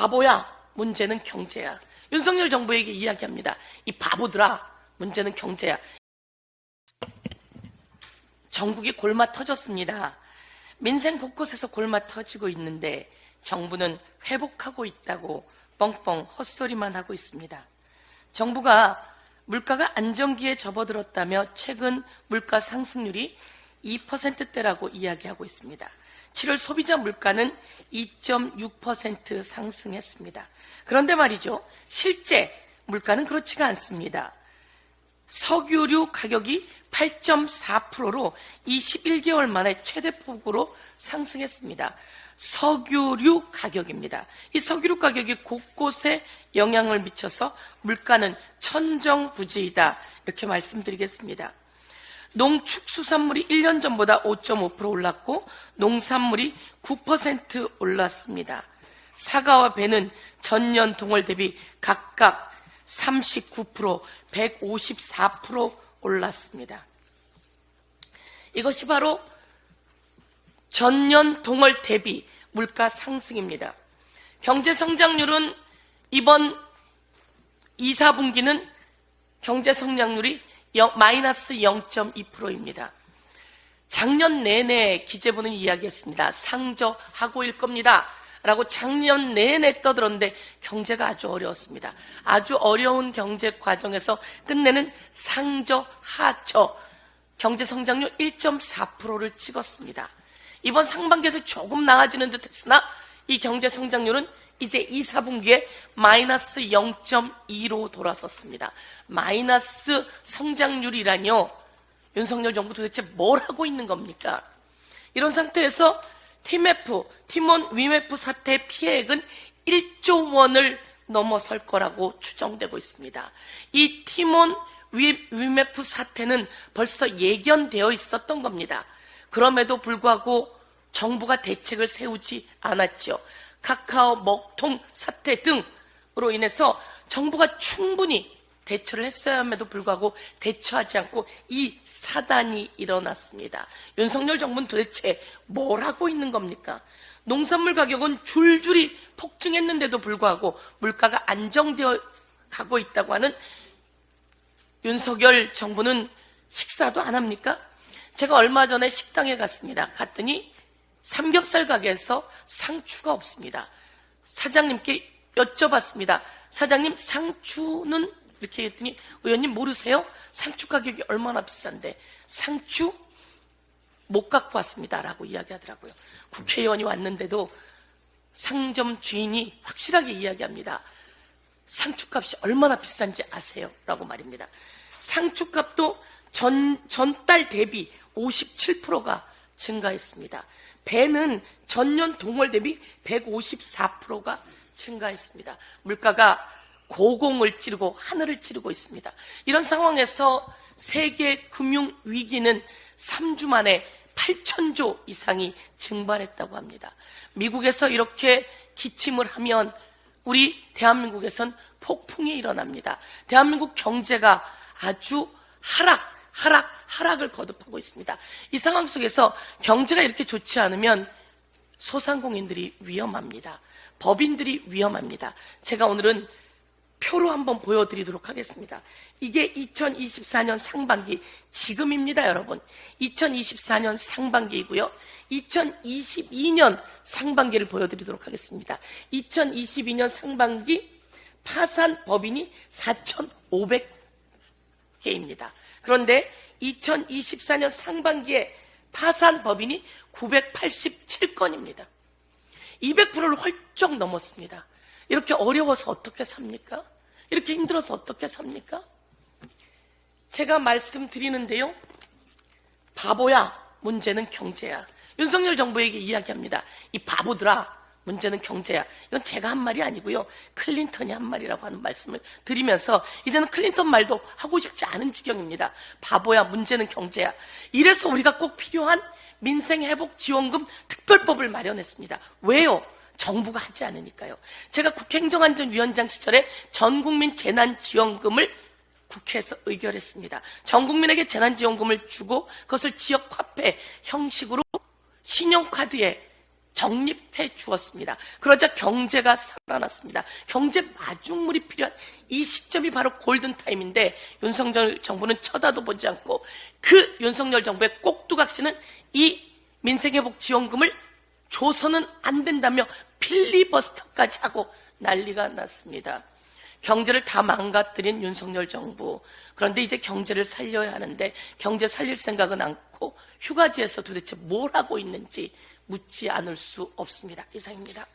바보야, 문제는 경제야. 윤석열 정부에게 이야기합니다. 이 바보들아, 문제는 경제야. 전국이 골마 터졌습니다. 민생 곳곳에서 골마 터지고 있는데 정부는 회복하고 있다고 뻥뻥 헛소리만 하고 있습니다. 정부가 물가가 안정기에 접어들었다며 최근 물가 상승률이 2%대라고 이야기하고 있습니다. 7월 소비자 물가는 2.6% 상승했습니다. 그런데 말이죠. 실제 물가는 그렇지가 않습니다. 석유류 가격이 8.4%로 21개월 만에 최대 폭으로 상승했습니다. 석유류 가격입니다. 이 석유류 가격이 곳곳에 영향을 미쳐서 물가는 천정부지이다. 이렇게 말씀드리겠습니다. 농축수산물이 1년 전보다 5.5% 올랐고 농산물이 9% 올랐습니다. 사과와 배는 전년 동월 대비 각각 39%, 154% 올랐습니다. 이것이 바로 전년 동월 대비 물가 상승입니다. 경제 성장률은 이번 2, 4분기는 경제 성장률이 영- 마이너스 0.2%입니다. 작년 내내 기재부는 이야기했습니다. 상저 하고일 겁니다. 라고 작년 내내 떠들었는데 경제가 아주 어려웠습니다. 아주 어려운 경제 과정에서 끝내는 상저 하저 경제 성장률 1.4%를 찍었습니다. 이번 상반기에서 조금 나아지는 듯 했으나 이 경제 성장률은 이제 2, 4분기에 마이너스 0.2로 돌아섰습니다. 마이너스 성장률이라뇨. 윤석열 정부 도대체 뭘 하고 있는 겁니까? 이런 상태에서 TMF, 티몬 위메프 사태 피해액은 1조 원을 넘어설 거라고 추정되고 있습니다. 이 위, 위메프 사태는 벌써 예견되어 있었던 겁니다. 그럼에도 불구하고 정부가 대책을 세우지 않았죠. 카카오 먹통 사태 등으로 인해서 정부가 충분히 대처를 했어야함에도 불구하고 대처하지 않고 이 사단이 일어났습니다. 윤석열 정부는 도대체 뭘 하고 있는 겁니까? 농산물 가격은 줄줄이 폭증했는데도 불구하고 물가가 안정되어 가고 있다고 하는 윤석열 정부는 식사도 안 합니까? 제가 얼마 전에 식당에 갔습니다. 갔더니 삼겹살 가게에서 상추가 없습니다. 사장님께 여쭤봤습니다. 사장님, 상추는 이렇게 했더니 의원님 모르세요? 상추 가격이 얼마나 비싼데 상추 못 갖고 왔습니다라고 이야기하더라고요. 국회의원이 왔는데도 상점 주인이 확실하게 이야기합니다. 상추값이 얼마나 비싼지 아세요? 라고 말입니다. 상추값도 전, 전달 대비 57%가 증가했습니다. 배는 전년 동월 대비 154%가 증가했습니다. 물가가 고공을 찌르고 하늘을 찌르고 있습니다. 이런 상황에서 세계 금융 위기는 3주 만에 8천조 이상이 증발했다고 합니다. 미국에서 이렇게 기침을 하면 우리 대한민국에선 폭풍이 일어납니다. 대한민국 경제가 아주 하락, 하락, 하락을 거듭하고 있습니다. 이 상황 속에서 경제가 이렇게 좋지 않으면 소상공인들이 위험합니다. 법인들이 위험합니다. 제가 오늘은 표로 한번 보여드리도록 하겠습니다. 이게 2024년 상반기 지금입니다, 여러분. 2024년 상반기이고요. 2022년 상반기를 보여드리도록 하겠습니다. 2022년 상반기 파산 법인이 4,500 개입니다. 그런데 2024년 상반기에 파산 법인이 987건입니다. 200%를 훌쩍 넘었습니다. 이렇게 어려워서 어떻게 삽니까? 이렇게 힘들어서 어떻게 삽니까? 제가 말씀드리는데요. 바보야, 문제는 경제야. 윤석열 정부에게 이야기합니다. 이 바보들아, 문제는 경제야. 이건 제가 한 말이 아니고요. 클린턴이 한 말이라고 하는 말씀을 드리면서 이제는 클린턴 말도 하고 싶지 않은 지경입니다. 바보야, 문제는 경제야. 이래서 우리가 꼭 필요한 민생회복지원금 특별법을 마련했습니다. 왜요? 정부가 하지 않으니까요. 제가 국행정안전위원장 시절에 전국민 재난지원금을 국회에서 의결했습니다. 전 국민에게 재난지원금을 주고 그것을 지역 화폐 형식으로 신용카드에 정립해 주었습니다. 그러자 경제가 살아났습니다. 경제 마중물이 필요한 이 시점이 바로 골든타임인데 윤석열 정부는 쳐다도 보지 않고 그 윤석열 정부의 꼭두각시는 이 민생회복지원금을 줘서는 안 된다며 필리버스터까지 하고 난리가 났습니다. 경제를 다 망가뜨린 윤석열 정부. 그런데 이제 경제를 살려야 하는데 경제 살릴 생각은 않고 휴가지에서 도대체 뭘 하고 있는지 묻지 않을 수 없습니다. 이상입니다.